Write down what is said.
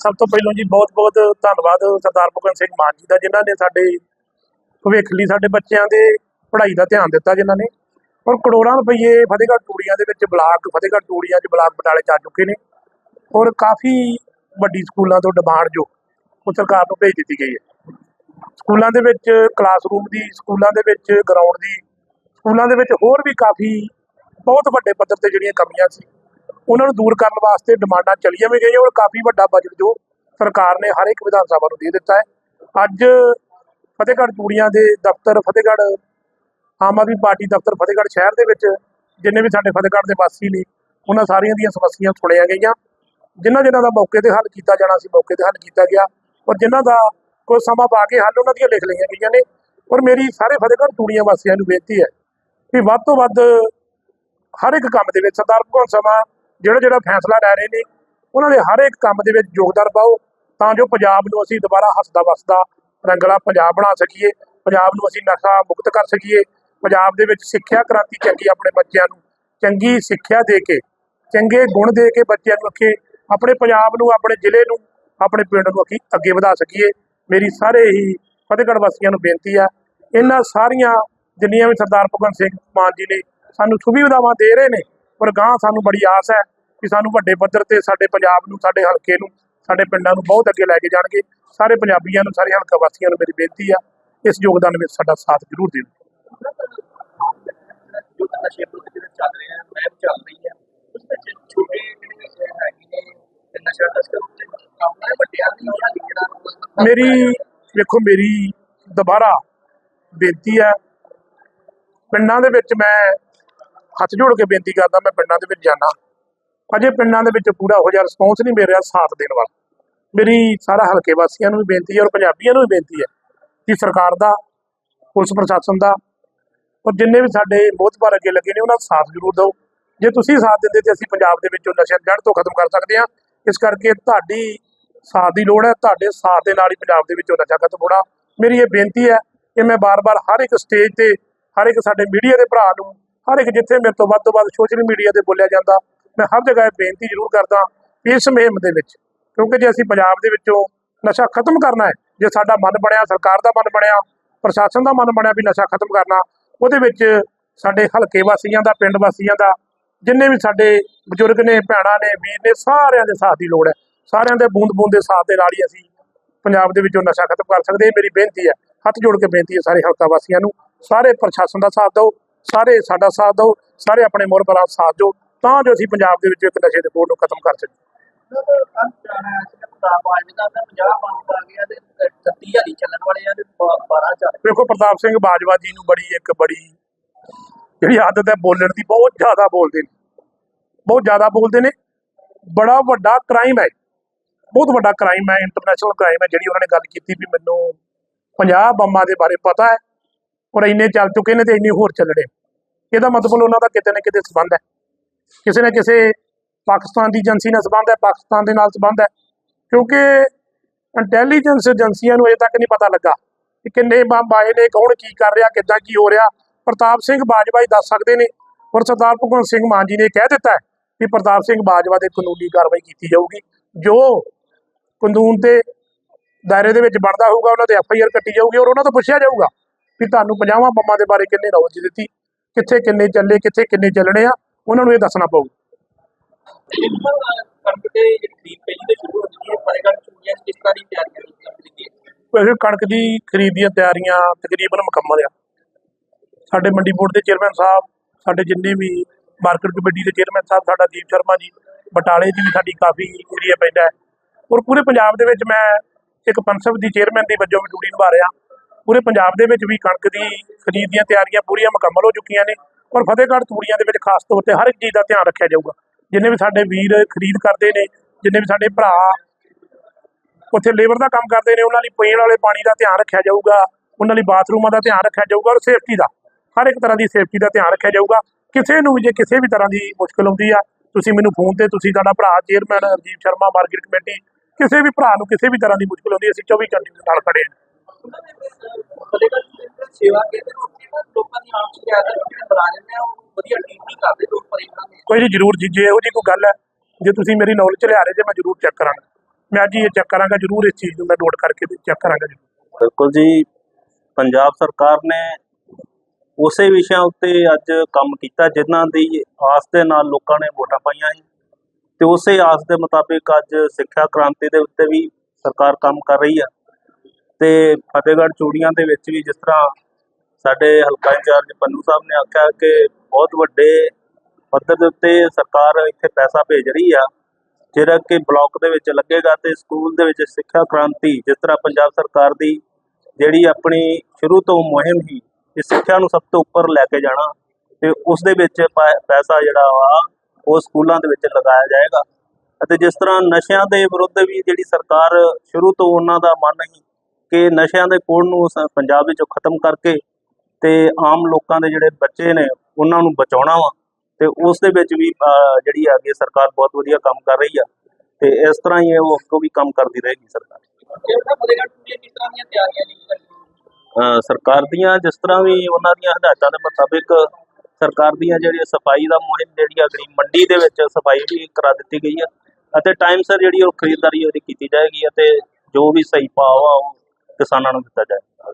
ਸਭ ਤੋਂ ਪਹਿਲਾਂ ਜੀ ਬਹੁਤ-ਬਹੁਤ ਧੰਨਵਾਦ ਸਰਦਾਰ ਭਗਵੰਤ ਸਿੰਘ ਮਾਨ ਜੀ ਦਾ, ਜਿਨ੍ਹਾਂ ਨੇ ਸਾਡੇ ਭਵਿੱਖ ਲਈ ਸਾਡੇ ਬੱਚਿਆਂ ਦੇ ਪੜ੍ਹਾਈ ਦਾ ਧਿਆਨ ਦਿੱਤਾ, ਜਿਨ੍ਹਾਂ ਨੇ। ਔਰ ਕਰੋੜਾਂ ਰੁਪਏ ਫਤਿਹਗੜ੍ਹ ਟੂੜੀਆਂ ਦੇ ਵਿੱਚ ਬਲਾਕ, ਫਤਿਹਗੜ੍ਹ ਟੂੜੀਆਂ 'ਚ ਬਲਾਕ ਬਟਾਲੇ 'ਚ ਆ ਚੁੱਕੇ ਨੇ। ਔਰ ਕਾਫੀ ਵੱਡੀ ਸਕੂਲਾਂ ਤੋਂ ਡਿਮਾਂਡ ਜੋ ਉਹ ਸਰਕਾਰ ਨੂੰ ਭੇਜ ਦਿੱਤੀ ਗਈ ਹੈ। ਸਕੂਲਾਂ ਦੇ ਵਿੱਚ ਕਲਾਸਰੂਮ ਦੀ, ਸਕੂਲਾਂ ਦੇ ਵਿੱਚ ਗਰਾਊਂਡ ਦੀ, ਸਕੂਲਾਂ ਦੇ ਵਿੱਚ ਹੋਰ ਵੀ ਕਾਫੀ ਬਹੁਤ ਵੱਡੇ ਪੱਧਰ ਤੇ ਜਿਹੜੀਆਂ ਕਮੀਆਂ ਸੀ ਉਹਨਾਂ ਨੂੰ ਦੂਰ ਕਰਨ ਵਾਸਤੇ ਡਿਮਾਂਡਾਂ ਚੱਲੀਆਂ ਵੀ ਗਈਆਂ ਔਰ ਕਾਫੀ ਵੱਡਾ ਬਜਟ ਜੋ ਸਰਕਾਰ ਨੇ ਹਰ ਇੱਕ ਵਿਧਾਨ ਸਭਾ ਨੂੰ ਦੇ ਦਿੱਤਾ ਹੈ। ਅੱਜ ਫਤਿਹਗੜ੍ਹ ਚੂੜੀਆਂ ਦੇ ਦਫ਼ਤਰ, ਫਤਿਹਗੜ੍ਹ ਆਮ ਆਦਮੀ ਪਾਰਟੀ ਦਫ਼ਤਰ ਫਤਿਹਗੜ੍ਹ ਸ਼ਹਿਰ ਦੇ ਵਿੱਚ ਜਿੰਨੇ ਵੀ ਸਾਡੇ ਫਤਿਹਗੜ੍ਹ ਦੇ ਵਾਸੀ ਨੇ, ਉਹਨਾਂ ਸਾਰੀਆਂ ਦੀਆਂ ਸਮੱਸਿਆਆਂ ਸੁਣੀਆਂ ਗਈਆਂ। ਜਿਨ੍ਹਾਂ ਜਿਨ੍ਹਾਂ ਦਾ ਮੌਕੇ ਤੇ ਹੱਲ ਕੀਤਾ ਜਾਣਾ ਸੀ, ਮੌਕੇ ਤੇ ਹੱਲ ਕੀਤਾ ਗਿਆ ਔਰ ਜਿਨ੍ਹਾਂ ਦਾ ਕੋਈ ਸਮਾਂ ਪਾ ਕੇ ਹੱਲ ਉਹਨਾਂ ਦੀਆਂ ਲਿਖ ਲਈਆਂ ਗਈਆਂ ਨੇ। ਔਰ ਮੇਰੀ ਸਾਰੇ ਫਤਿਹਗੜ੍ਹ ਚੂੜੀਆਂ ਵਾਸੀਆਂ ਨੂੰ ਬੇਨਤੀ ਹੈ ਕਿ ਵੱਧ ਤੋਂ ਵੱਧ ਹਰ ਇੱਕ ਕੰਮ ਦੇ ਵਿੱਚ ਸਰਦਾਰ ਭਗਵੰਤ ਸਮਾਂ ਜਿਹੜਾ ਜਿਹੜਾ ਫੈਸਲਾ ਲੈ ਰਹੇ ਨੇ, ਉਹਨਾਂ ਦੇ ਹਰ ਇੱਕ ਕੰਮ ਦੇ ਵਿੱਚ ਯੋਗਦਾਨ ਪਾਓ, ਤਾਂ ਜੋ ਪੰਜਾਬ ਨੂੰ ਅਸੀਂ ਦੁਬਾਰਾ ਹੱਸਦਾ ਵਸਦਾ, ਰੰਗਲਾ ਪੰਜਾਬ ਬਣਾ ਸਕੀਏ, ਪੰਜਾਬ ਨੂੰ ਅਸੀਂ ਨਸ਼ਾ ਮੁਕਤ ਕਰ ਸਕੀਏ, ਪੰਜਾਬ ਦੇ ਵਿੱਚ ਸਿੱਖਿਆ ਕ੍ਰਾਂਤੀ ਚੰਗੀ ਆਪਣੇ ਬੱਚਿਆਂ ਨੂੰ, ਚੰਗੀ ਸਿੱਖਿਆ ਦੇ ਕੇ, ਚੰਗੇ ਗੁਣ ਦੇ ਕੇ ਬੱਚਿਆਂ ਨੂੰ ਅੱਗੇ, ਆਪਣੇ ਪੰਜਾਬ ਨੂੰ, ਆਪਣੇ ਜ਼ਿਲ੍ਹੇ ਨੂੰ, ਆਪਣੇ ਪਿੰਡ ਨੂੰ ਅੱਗੇ ਅੱਗੇ ਵਧਾ ਸਕੀਏ। ਮੇਰੀ ਸਾਰੇ ਹੀ ਫਤਿਹਗੜ੍ਹ ਵਾਸੀਆਂ ਨੂੰ ਬੇਨਤੀ ਆ, ਇਹਨਾਂ ਸਾਰੀਆਂ ਜਿੰਨੀਆਂ ਵੀ ਸਰਦਾਰ ਭਗਵੰਤ ਸਿੰਘ ਮਾਨ ਜੀ ਨੇ ਸਾਨੂੰ ਸੁਵਿਧਾਵਾਂ ਦੇ ਰਹੇ ਨੇ ਪਰ ਗਾਂ ਸਾਨੂੰ ਬੜੀ ਆਸ ਹੈ ਕਿ ਸਾਨੂੰ ਵੱਡੇ ਪੱਧਰ ਤੇ ਸਾਡੇ ਪੰਜਾਬ ਨੂੰ, ਸਾਡੇ ਹਲਕੇ ਨੂੰ, ਸਾਡੇ ਪਿੰਡਾਂ ਨੂੰ ਬਹੁਤ ਅੱਗੇ ਲੈ ਕੇ ਜਾਣਗੇ। ਸਾਰੇ ਪੰਜਾਬੀਆਂ ਨੂੰ, ਸਾਰੇ ਹਲਕਾ ਵਾਸੀਆਂ ਨੂੰ ਮੇਰੀ ਬੇਨਤੀ ਆ, ਇਸ ਯੋਗਦਾਨ ਵਿੱਚ ਸਾਡਾ ਸਾਥ ਜ਼ਰੂਰ ਦਿਓ ਜੋ ਨਸ਼ੇ ਵਿਰੁੱਧ ਜਿਹੜੇ ਚੱਲ ਰਹੇ ਆ ਮੈਂ ਚੱਲ ਰਹੀ ਹੈ ਉਸ ਵਿੱਚ ਛੋਟੇ ਜਿਹੜੇ ਹੈਗੇ ਨੇ ਨਸ਼ਾ ਤਸਕਰ ਉੱਤੇ ਕੰਮ ਵੱਡਿਆਂ ਦੀ ਜਿਹੜਾ ਮੇਰੀ, ਵੇਖੋ ਮੇਰੀ ਦੁਬਾਰਾ ਬੇਨਤੀ ਆ, ਪਿੰਡਾਂ ਦੇ ਵਿੱਚ ਮੈਂ ਹੱਥ ਜੋੜ ਕੇ ਬੇਨਤੀ ਕਰਦਾ, ਮੈਂ ਪਿੰਡਾਂ ਦੇ ਵਿੱਚ ਜਾਣਾ ਅਜੇ ਪਿੰਡਾਂ ਦੇ ਵਿੱਚ ਪੂਰਾ ਹੋ ਜਾ ਰਿਸਪੌਂਸ ਨਹੀਂ ਮਿਲ ਰਿਹਾ ਸਾਥ ਦੇਣ ਵਾਲਾ। ਮੇਰੀ ਸਾਰਾ ਹਲਕੇ ਵਾਸੀਆਂ ਨੂੰ ਵੀ ਬੇਨਤੀ ਹੈ ਔਰ ਪੰਜਾਬੀਆਂ ਨੂੰ ਵੀ ਬੇਨਤੀ ਹੈ ਕਿ ਸਰਕਾਰ ਦਾ, ਪੁਲਿਸ ਪ੍ਰਸ਼ਾਸਨ ਦਾ ਔਰ ਜਿੰਨੇ ਵੀ ਸਾਡੇ ਮੋਹਤਬਾਰ ਅੱਗੇ ਲੱਗੇ ਨੇ, ਉਹਨਾਂ ਦਾ ਸਾਥ ਜ਼ਰੂਰ ਦਿਓ। ਜੇ ਤੁਸੀਂ ਸਾਥ ਦਿੰਦੇ ਤੇ ਅਸੀਂ ਪੰਜਾਬ ਦੇ ਵਿੱਚੋਂ ਨਸ਼ਾ ਜੜ ਤੋਂ ਖਤਮ ਕਰ ਸਕਦੇ ਹਾਂ। ਇਸ ਕਰਕੇ ਤੁਹਾਡੀ ਸਾਥ ਦੀ ਲੋੜ ਹੈ, ਤੁਹਾਡੇ ਸਾਥ ਦੇ ਨਾਲ ਹੀ ਪੰਜਾਬ ਦੇ ਵਿੱਚੋਂ ਨਸ਼ਾ ਖਤਮ ਹੋਣਾ। ਮੇਰੀ ਇਹ ਬੇਨਤੀ ਹੈ ਕਿ ਮੈਂ ਬਾਰ-ਬਾਰ ਹਰ ਇੱਕ ਸਟੇਜ ਤੇ, ਹਰ ਇੱਕ ਸਾਡੇ ਮੀਡੀਆ ਦੇ ਭਰਾ ਨੂੰ, ਹਰ ਇੱਕ ਜਿੱਥੇ ਮੇਰੇ ਤੋਂ ਵੱਧ ਤੋਂ ਵੱਧ ਸੋਸ਼ਲ ਮੀਡੀਆ ਤੇ ਬੋਲਿਆ ਜਾਂਦਾ ਮੈਂ ਹਰ ਜਗ੍ਹਾ ਇਹ ਬੇਨਤੀ ਜ਼ਰੂਰ ਕਰਦਾ ਇਸ ਮੁਹਿੰਮ ਦੇ ਵਿੱਚ, ਕਿਉਂਕਿ ਜੇ ਅਸੀਂ ਪੰਜਾਬ ਦੇ ਵਿੱਚੋਂ ਨਸ਼ਾ ਖਤਮ ਕਰਨਾ ਹੈ, ਜੇ ਸਾਡਾ ਮਨ ਬਣਿਆ, ਸਰਕਾਰ ਦਾ ਮਨ ਬਣਿਆ, ਪ੍ਰਸ਼ਾਸਨ ਦਾ ਮਨ ਬਣਿਆ ਵੀ ਨਸ਼ਾ ਖਤਮ ਕਰਨਾ, ਉਹਦੇ ਵਿੱਚ ਸਾਡੇ ਹਲਕੇ ਵਾਸੀਆਂ ਦਾ, ਪਿੰਡ ਵਾਸੀਆਂ ਦਾ, ਜਿੰਨੇ ਵੀ ਸਾਡੇ ਬਜ਼ੁਰਗ ਨੇ, ਭੈਣਾਂ ਨੇ, ਵੀਰ ਨੇ, ਸਾਰਿਆਂ ਦੇ ਸਾਥ ਦੀ ਲੋੜ ਹੈ। ਸਾਰਿਆਂ ਦੇ ਬੂੰਦ ਬੂੰਦ ਦੇ ਸਾਥ ਦੇ ਨਾਲ ਹੀ ਅਸੀਂ ਪੰਜਾਬ ਦੇ ਵਿੱਚੋਂ ਨਸ਼ਾ ਖਤਮ ਕਰ ਸਕਦੇ ਇਹ ਮੇਰੀ ਬੇਨਤੀ ਹੈ। ਹੱਥ ਜੋੜ ਕੇ ਬੇਨਤੀ ਹੈ ਸਾਰੇ ਹਲਕਾ ਵਾਸੀਆਂ ਨੂੰ। ਸਾਰੇ ਪ੍ਰਸ਼ਾਸਨ ਦਾ ਸਾਥ ਦਿਓ, ਸਾਰੇ ਸਾਡਾ ਸਾਥ ਦਿਓ, ਸਾਰੇ ਆਪਣੇ ਮੁਰਬਰਾ ਸਾਥ ਦਿਓ। ਤਾਂ ਜੋ ਅਸੀਂ ਪੰਜਾਬ ਦੇ ਵਿੱਚ ਇੱਕ ਨਸ਼ੇ ਦੇ ਬੋੜ ਨੂੰ ਖਤਮ ਕਰ ਸਕੀਏ। ਪ੍ਰਤਾਪ ਆਜਮੀ ਦਾ ਤਾਂ 50 ਪੰਜ ਆ ਗਿਆ ਤੇ 30 ਹਜ਼ਾਰੀ ਚੱਲਣ ਵਾਲੇ ਆ ਤੇ 12 ਚੱਲ ਵੇਖੋ ਪ੍ਰਤਾਪ ਸਿੰਘ ਬਾਜਵਾ ਜੀ ਨੂੰ ਬੜੀ ਇੱਕ ਬੜੀ ਜਿਹੜੀ ਆਦਤ ਹੈ ਬੋਲਣ ਦੀ ਬਹੁਤ ਜ਼ਿਆਦਾ ਬੋਲਦੇ ਨੇ। ਬਹੁਤ ਜ਼ਿਆਦਾ ਬੋਲਦੇ ਨੇ। ਬੜਾ ਵੱਡਾ ਕ੍ਰਾਈਮ ਹੈ। ਬਹੁਤ ਵੱਡਾ ਕ੍ਰਾਈਮ ਹੈ ਇੰਟਰਨੈਸ਼ਨਲ ਕ੍ਰਾਈਮ ਹੈ ਜਿਹੜੀ ਉਹਨਾਂ ਨੇ ਗੱਲ ਕੀਤੀ ਵੀ ਮੈਨੂੰ 50 ਬੰਬਾਂ ਦੇ ਬਾਰੇ ਪਤਾ ਹੈ ਔਰ ਇੰਨੇ ਚੱਲ ਚੁੱਕੇ ਨੇ ਤੇ ਇੰਨੇ ਹੋਰ ਚੱਲਣੇ। ਇਹਦਾ ਮਤਲਬ ਉਹਨਾਂ ਦਾ ਕਿਤੇ ਨਾ ਕਿਤੇ ਸੰਬੰਧ ਹੈ। ਕਿਸੇ ਨਾ ਕਿਸੇ ਪਾਕਿਸਤਾਨ ਦੀ ਏਜੰਸੀ ਨਾਲ ਸੰਬੰਧ ਹੈ, ਪਾਕਿਸਤਾਨ ਦੇ ਨਾਲ ਸੰਬੰਧ ਹੈ। ਕਿਉਂਕਿ ਇੰਟੈਲੀਜੈਂਸ ਏਜੰਸੀਆਂ ਨੂੰ ਅਜੇ ਤੱਕ ਨਹੀਂ ਪਤਾ ਲੱਗਾ ਕਿ ਕਿੰਨੇ ਬੰਬ ਆਏ ਨੇ, ਕੌਣ ਕੀ ਕਰ ਰਿਹਾ, ਕਿੱਦਾਂ ਕੀ ਹੋ ਰਿਹਾ। ਪ੍ਰਤਾਪ ਸਿੰਘ ਬਾਜਵਾ ਹੀ ਦੱਸ ਸਕਦੇ ਨੇ ਔਰ ਸਰਦਾਰ ਭਗਵੰਤ ਸਿੰਘ ਮਾਨ ਜੀ ਨੇ ਕਹਿ ਦਿੱਤਾ ਹੈ ਕਿ ਪ੍ਰਤਾਪ ਸਿੰਘ ਬਾਜਵਾ ਦੇ ਕਾਨੂੰਨੀ ਕਾਰਵਾਈ ਕੀਤੀ ਜਾਊਗੀ। ਜੋ ਕਾਨੂੰਨ ਦੇ ਦਾਇਰੇ ਦੇ ਵਿੱਚ ਬਣਦਾ ਹੋਊਗਾ, ਉਹਨਾਂ ਤੇ ਐਫ ਆਈ ਆਰ ਕੱਟੀ ਜਾਊਗੀ ਔਰ ਉਹਨਾਂ ਤੋਂ ਪੁੱਛਿਆ ਜਾਊਗਾ ਕਿ ਤੁਹਾਨੂੰ 50 ਬੰਬਾਂ ਦੇ ਬਾਰੇ ਕਿੰਨੇ ਨੌਲੇਜ ਦਿੱਤੀ, ਕਿੱਥੇ ਕਿੰਨੇ ਚੱਲੇ, ਕਿੱਥੇ ਕਿੰਨੇ ਚੱਲਣੇ ਆ। ਉਹਨਾਂ ਨੂੰ ਇਹ ਦੱਸਣਾ ਪਊਗਾ ਕਣਕ ਕਣਕ ਦੀ ਖਰੀਦ ਦੀਆਂ ਤਿਆਰੀਆਂ ਤਕਰੀਬਨ ਮੁਕੰਮਲ ਆ। ਸਾਡੇ ਮੰਡੀ ਬੋਰਡ ਦੇ ਚੇਅਰਮੈਨ ਸਾਹਿਬ, ਸਾਡੇ ਜਿੰਨੇ ਵੀ ਮਾਰਕੀਟ ਕਮੇਟੀ ਦੇ ਚੇਅਰਮੈਨ ਸਾਹਿਬ, ਸਾਡਾ ਦੀਪ ਸ਼ਰਮਾ ਜੀ, ਬਟਾਲੇ ਦੀ ਵੀ ਸਾਡੀ ਕਾਫੀ ਏਰੀਆ ਪੈਂਦਾ ਹੈ। ਔਰ ਪੂਰੇ ਪੰਜਾਬ ਦੇ ਵਿੱਚ ਮੈਂ ਇੱਕ ਪੰਸਬ ਦੀ ਚੇਅਰਮੈਨ ਦੀ ਵਜੋਂ ਵੀ ਡਿਊਟੀ ਨਿਭਾ ਰਿਹਾ। ਪੂਰੇ ਪੰਜਾਬ ਦੇ ਵਿੱਚ ਵੀ ਕਣਕ ਦੀ ਖਰੀਦ ਦੀਆਂ ਤਿਆਰੀਆਂ ਪੂਰੀਆਂ ਮੁਕੰਮਲ ਹੋ ਚੁੱਕੀਆਂ ਨੇ। ਔਰ ਫਤਿਹਗੜ੍ਹ ਤੂੜੀਆਂ ਦੇ ਵਿੱਚ ਖਾਸ ਤੌਰ ਤੇ ਹਰ ਇੱਕ ਚੀਜ਼ ਦਾ ਧਿਆਨ ਰੱਖਿਆ ਜਾਊਗਾ। ਜਿੰਨੇ ਵੀ ਸਾਡੇ ਵੀਰ ਖਰੀਦ ਕਰਦੇ ਨੇ ਜਿੰਨੇ ਵੀ ਸਾਡੇ ਭਰਾ ਉੱਥੇ ਲੇਬਰ ਦਾ ਕੰਮ ਕਰਦੇ ਨੇ ਉਹਨਾਂ ਲਈ ਪੀਣ ਵਾਲੇ ਪਾਣੀ ਦਾ ਧਿਆਨ ਰੱਖਿਆ ਜਾਊਗਾ ਉਹਨਾਂ ਲਈ ਬਾਥਰੂਮਾਂ ਦਾ ਧਿਆਨ ਰੱਖਿਆ ਜਾਊਗਾ ਔਰ ਸੇਫਟੀ ਦਾ। ਹਰ ਇੱਕ ਤਰ੍ਹਾਂ ਦੀ ਸੇਫਟੀ ਦਾ ਧਿਆਨ ਰੱਖਿਆ ਜਾਊਗਾ। ਕਿਸੇ ਨੂੰ ਵੀ ਜੇ ਕਿਸੇ ਵੀ ਤਰ੍ਹਾਂ ਦੀ ਮੁਸ਼ਕਲ ਆਉਂਦੀ ਆ ਤੁਸੀਂ ਮੈਨੂੰ ਫੋਨ ਤੇ ਤੁਸੀਂ ਸਾਡਾ ਭਰਾ chairman Rajeev Sharma market committee ਕਿਸੇ ਵੀ ਭਰਾ ਨੂੰ ਕਿਸੇ ਵੀ ਤਰ੍ਹਾਂ ਦੀ ਮੁਸ਼ਕਲ ਆਉਂਦੀ ਹੈ, ਅਸੀਂ 24 ਘੰਟੇ ਦੇ ਨਾਲ ਖੜੇ ਹਾਂ ਫਤਿਹਗੜ੍ਹ ਚੂੜੀਆਂ ਦੇ ਸੇਵਾ ਕੇਂਦਰ ਉੱਤੇ ਨਾ ਲੋਕਾਂ ਦੀ ਆਮ ਸ਼ਿਕਾਇਤ ਹੈ ਜਿਹੜੇ ਮੁਲਾਜ਼ਮ ਨੇ ਉਹ ਵਧੀਆ ਟੀਮ ਨਹੀਂ ਕਰਦੇ ਲੋਕ ਪਰੇਸ਼ਾਨ ਨੇ ਕੋਈ ਨਹੀਂ, ਜ਼ਰੂਰ ਜੀ, ਜੇ ਇਹੋ ਜੀ ਕੋਈ ਗੱਲ ਹੈ, ਜੇ ਤੁਸੀਂ ਮੇਰੀ ਨੌਲੇਜ ਚ ਲਿਆ ਰਹੇ, ਜੇ ਮੈਂ ਜ਼ਰੂਰ ਚੈੱਕ ਕਰਾਂਗਾ। ਮੈਂ ਅੱਜ ਹੀ ਇਹ ਚੈੱਕ ਕਰਾਂਗਾ, ਜ਼ਰੂਰ ਇਸ ਚੀਜ਼ ਨੂੰ ਮੈਂ ਨੋਟ ਕਰਕੇ ਚੈੱਕ ਕਰਾਂਗਾ ਜੀ ਬਿਲਕੁਲ ਜੀ, ਪੰਜਾਬ ਸਰਕਾਰ ਨੇ ਉਸੇ ਵਿਸ਼ਿਆਂ ਉੱਤੇ ਅੱਜ ਕੰਮ ਕੀਤਾ, ਜਿਨ੍ਹਾਂ ਦੀ ਆਸ ਦੇ ਨਾਲ ਲੋਕਾਂ ਨੇ ਵੋਟਾਂ ਪਾਈਆਂ ਸੀ। ਤੇ ਉਸੇ ਆਸ ਦੇ ਮੁਤਾਬਿਕ ਅੱਜ ਸਿੱਖਿਆ ਕ੍ਰਾਂਤੀ ਦੇ ਉੱਤੇ ਵੀ ਸਰਕਾਰ ਕੰਮ ਕਰ ਰਹੀ ਹੈ। ਤੇ ਫਤਿਹਗੜ੍ਹ ਚੂੜੀਆਂ ਦੇ ਵਿੱਚ ਵੀ ਜਿਸ ਤਰ੍ਹਾਂ ਸਾਡੇ ਹਲਕਾ ਇੰਚਾਰਜ ਪੰਨੂ ਸਾਹਿਬ ਨੇ ਆਖਿਆ ਕਿ ਬਹੁਤ ਵੱਡੇ ਪੱਧਰ ਦੇ ਉੱਤੇ ਸਰਕਾਰ ਇੱਥੇ ਪੈਸਾ ਭੇਜ ਰਹੀ ਆ, ਜਿਹੜਾ ਕਿ ਬਲਾਕ ਦੇ ਵਿੱਚ ਲੱਗੇਗਾ ਤੇ ਸਕੂਲ ਦੇ ਵਿੱਚ ਸਿੱਖਿਆ ਕ੍ਰਾਂਤੀ ਜਿਸ ਤਰ੍ਹਾਂ ਪੰਜਾਬ ਸਰਕਾਰ ਦੀ ਜਿਹੜੀ ਆਪਣੀ ਸ਼ੁਰੂ ਤੋਂ ਮੁਹਿੰਮ ਸੀ ਕਿ ਸਿੱਖਿਆ ਨੂੰ ਸਭ ਤੋਂ ਉੱਪਰ ਲੈ ਕੇ ਜਾਣਾ ਤੇ ਉਸ ਦੇ ਵਿੱਚ ਪੈ- ਪੈਸਾ ਜਿਹੜਾ ਵਾ ਉਹ ਸਕੂਲਾਂ ਦੇ ਵਿੱਚ ਲਗਾਇਆ ਜਾਏਗਾ। ਅਤੇ ਜਿਸ ਤਰ੍ਹਾਂ ਨਸ਼ਿਆਂ ਦੇ ਵਿਰੁੱਧ ਵੀ ਜਿਹੜੀ ਸਰਕਾਰ ਸ਼ੁਰੂ ਤੋਂ ਉਹਨਾਂ ਦਾ ਮਨ ਹੀ ਕਿ ਨਸ਼ਿਆਂ ਦੇ ਕੋੜ ਨੂੰ ਪੰਜਾਬ ਵਿੱਚੋਂ ਖਤਮ ਕਰਕੇ ਤੇ ਆਮ ਲੋਕਾਂ ਦੇ ਜਿਹੜੇ ਬੱਚੇ ਨੇ ਉਹਨਾਂ ਨੂੰ ਬਚਾਉਣਾ ਵਾ ਤੇ ਉਸ ਦੇ ਵਿੱਚ ਵੀ ਜਿਹੜੀ ਹੈਗੀ ਸਰਕਾਰ ਬਹੁਤ ਵਧੀਆ ਕੰਮ ਕਰ ਰਹੀ ਆ ਤੇ ਇਸ ਤਰ੍ਹਾਂ ਹੀ ਉਹ ਅੱਗੋਂ ਵੀ ਕੰਮ ਕਰਦੀ ਰਹੇਗੀ ਸਰਕਾਰ। ਜਿਹੜਾ ਸਰਕਾਰ ਦੀਆਂ ਜਿਸ ਤਰ੍ਹਾਂ ਵੀ ਉਹਨਾਂ ਦੀਆਂ ਹਦਾਇਤਾਂ ਦੇ ਮੁਤਾਬਿਕ ਸਰਕਾਰ ਦੀਆਂ ਜਿਹੜੀਆਂ ਸਫ਼ਾਈ ਦਾ ਮੁਹਿੰਮ ਜਿਹੜੀ ਅਗਲੀ ਮੰਡੀ ਦੇ ਵਿੱਚ ਸਫ਼ਾਈ ਵੀ ਕਰਾ ਦਿੱਤੀ ਗਈ ਹੈ ਅਤੇ ਟਾਈਮ ਸਿਰ ਜਿਹੜੀ ਉਹ ਖਰੀਦਦਾਰੀ ਉਹਦੀ ਕੀਤੀ ਜਾਏਗੀ ਅਤੇ ਜੋ ਵੀ ਸਹੀ ਭਾਅ ਆ ਉਹ ਕਿਸਾਨਾਂ ਨੂੰ ਦਿੱਤਾ ਜਾਏਗਾ